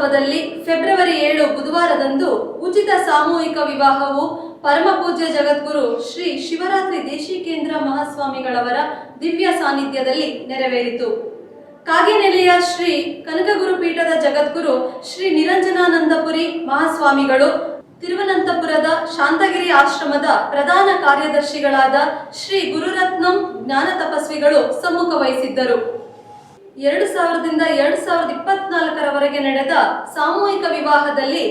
ಮಹೋತ್ಸವದಲ್ಲಿ ಫೆಬ್ರವರಿ ಏಳು ಬುಧವಾರದಂದು ಉಚಿತ ಸಾಮೂಹಿಕ ವಿವಾಹವು ಪರಮಪೂಜ್ಯ ಜಗದ್ಗುರು ಶ್ರೀ ಶಿವರಾತ್ರಿ ದೇಶಿಕೇಂದ್ರ ಮಹಾಸ್ವಾಮಿಗಳವರ ದಿವ್ಯ ಸಾನ್ನಿಧ್ಯದಲ್ಲಿ ನೆರವೇರಿತು. ಕಾಗಿನೆಲೆಯ ಶ್ರೀ ಕನಕಗುರು ಪೀಠದ ಜಗದ್ಗುರು ಶ್ರೀ ನಿರಂಜನಾನಂದಪುರಿ ಮಹಾಸ್ವಾಮಿಗಳು, ತಿರುವನಂತಪುರದ ಶಾಂತಗಿರಿ ಆಶ್ರಮದ ಪ್ರಧಾನ ಕಾರ್ಯದರ್ಶಿಗಳಾದ ಶ್ರೀ ಗುರುರತ್ನಂ ಜ್ಞಾನ ತಪಸ್ವಿಗಳು ಸಮ್ಮುಖ ವಹಿಸಿದ್ದರು. ಎರಡು ಸಾವಿರದಿಂದ ಎರಡು ಸಾವಿರದ ಇಪ್ಪತ್ನಾಲ್ಕರವರೆಗೆ ನಡೆದ ಸಾಮೂಹಿಕ ವಿವಾಹದಲ್ಲಿ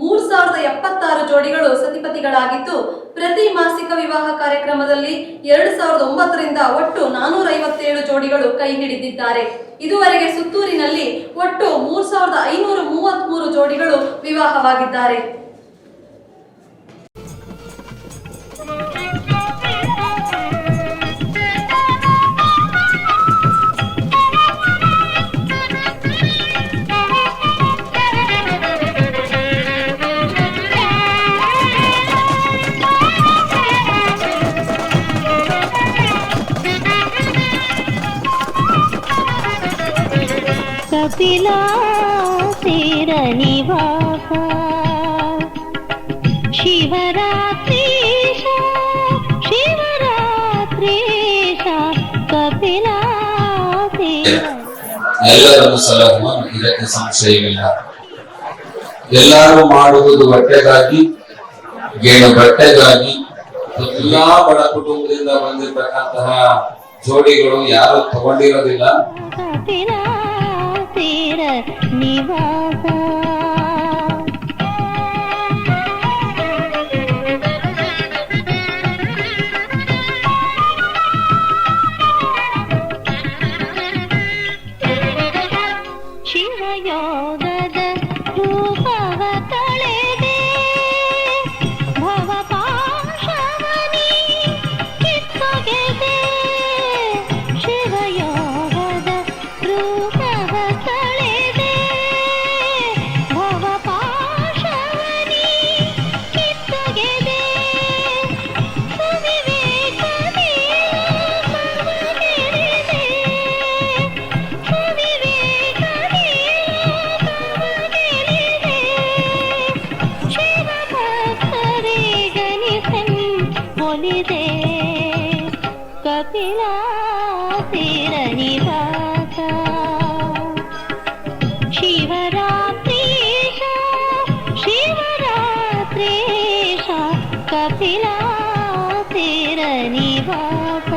ಮೂರ್ ಸಾವಿರದ ಎಪ್ಪತ್ತಾರು ಜೋಡಿಗಳು ಸತಿಪತಿಗಳಾಗಿದ್ದು, ಪ್ರತಿ ಮಾಸಿಕ ವಿವಾಹ ಕಾರ್ಯಕ್ರಮದಲ್ಲಿ ಎರಡು ಸಾವಿರದ ಒಂಬತ್ತರಿಂದ ಒಟ್ಟು ನಾನೂರ ಐವತ್ತೇಳು ಜೋಡಿಗಳು ಕೈ ಹಿಡಿದಿದ್ದಾರೆ. ಇದುವರೆಗೆ ಸುತ್ತೂರಿನಲ್ಲಿ ಒಟ್ಟು ಮೂರ್ ಸಾವಿರದ ಐನೂರ ಮೂವತ್ಮೂರು ಜೋಡಿಗಳು ವಿವಾಹವಾಗಿದ್ದಾರೆ. ಶಿವರಾತ್ರೀಶ ಶಿವರಾತ್ರೀಶ ಕಪಿಲಾ ತೀರ ಎಲ್ಲರನ್ನು ಸಲಹುವ ಇದಕ್ಕೆ ಸಂಶಯವಿಲ್ಲ. ಎಲ್ಲರೂ ಮಾಡುವುದು ಬಟ್ಟೆಗಾಗಿ ಗೇಣು ಬಟ್ಟೆಗಾಗಿ ಎಲ್ಲಾ ಬಡ ಕುಟುಂಬದಿಂದ ಬಂದಿರತಕ್ಕಂತಹ ಜೋಡಿಗಳು ಯಾರು ತಗೊಂಡಿರೋದಿಲ್ಲ. நிவாகோ தனிவாக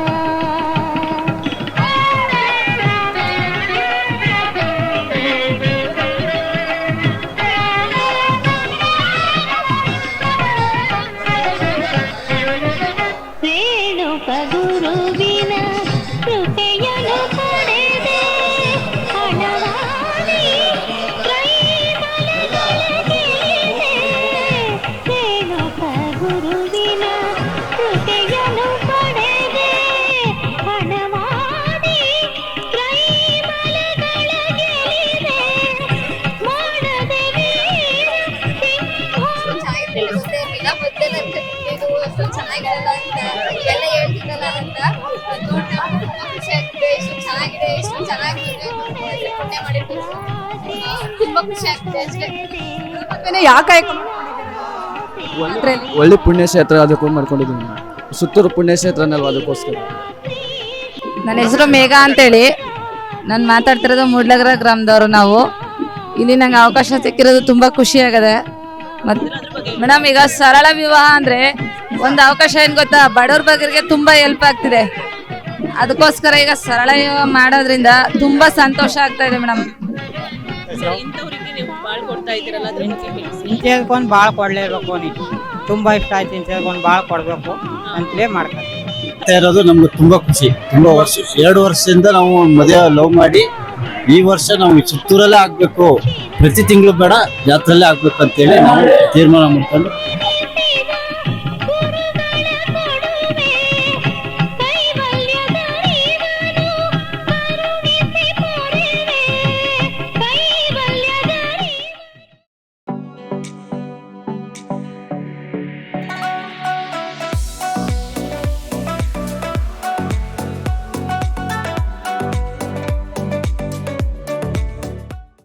ಪುಣ್ಯ ಮಾಡಿರ್ಬೇಕು ತುಂಬಾ ಖುಷಿ ಆಗ್ತಿದೆ ಅಷ್ಟೇ. ಮದುವೆನ ಯಾಕೆ ಒಳ್ಳೆ ಪುಣ್ಯಕ್ಷೇತ್ರ ಅದಕ್ಕೂ ಮಾಡ್ಕೊಂಡಿದ್ದೀನಿ ಸುತ್ತೂರು ಪುಣ್ಯಕ್ಷೇತ್ರನಲ್ವ ಅದಕ್ಕೋಸ್ಕರ? ನನ್ನ ಹೆಸರು ಮೇಘ ಅಂತೇಳಿ. ನಾನು ಮಾತಾಡ್ತಿರೋದು ಮೂಡ್ಲಗರ ಗ್ರಾಮದವರು ನಾವು. ಇಲ್ಲಿ ನಂಗೆ ಅವಕಾಶ ಸಿಕ್ಕಿರೋದು ತುಂಬ ಖುಷಿ ಆಗದೆ. ಮತ್ತು ಮೇಡಮ್ ಈಗ ಸರಳ ವಿವಾಹ ಅಂದರೆ ಒಂದು ಅವಕಾಶ ಏನು ಗೊತ್ತಾ? ಬಡವ್ರ ಬಗ್ಗೆ ತುಂಬ ಹೆಲ್ಪ್ ಆಗ್ತಿದೆ. ಅದಕ್ಕೋಸ್ಕರ ಈಗ ಸರಳ ಮಾಡೋದ್ರಿಂದ ತುಂಬಾ ಸಂತೋಷ ಆಗ್ತಾ ಇದೆ ಮೇಡಮ್. ಇಂಚೆದ್ಕೊಂಡು ಭಾಳ ಕೊಡ್ಲೇಬೇಕು ನೀ ತುಂಬಾ ಇಷ್ಟ ಆಯ್ತು ಇಂಚೆದ್ಕೊಂಡು ಭಾಳ ಕೊಡ್ಬೇಕು ಅಂತಲೇ ಮಾಡ್ತಾರೆ. ಆಗ್ತಾ ಇರೋದು ನಮ್ಗೆ ತುಂಬಾ ಖುಷಿ. ತುಂಬಾ ವರ್ಷ ಎರಡು ವರ್ಷದಿಂದ ನಾವು ಮದುವೆ ಲವ್ ಮಾಡಿ ಈ ವರ್ಷ ನಾವು ಚಿತ್ತೂರಲ್ಲೇ ಆಗ್ಬೇಕು. ಪ್ರತಿ ತಿಂಗಳು ಬೇಡ ಜಾತ್ರೆಲ್ಲೇ ಆಗ್ಬೇಕು ಅಂತೇಳಿ ನಾವು ತೀರ್ಮಾನ ಮಾಡ್ಕೊಂಡು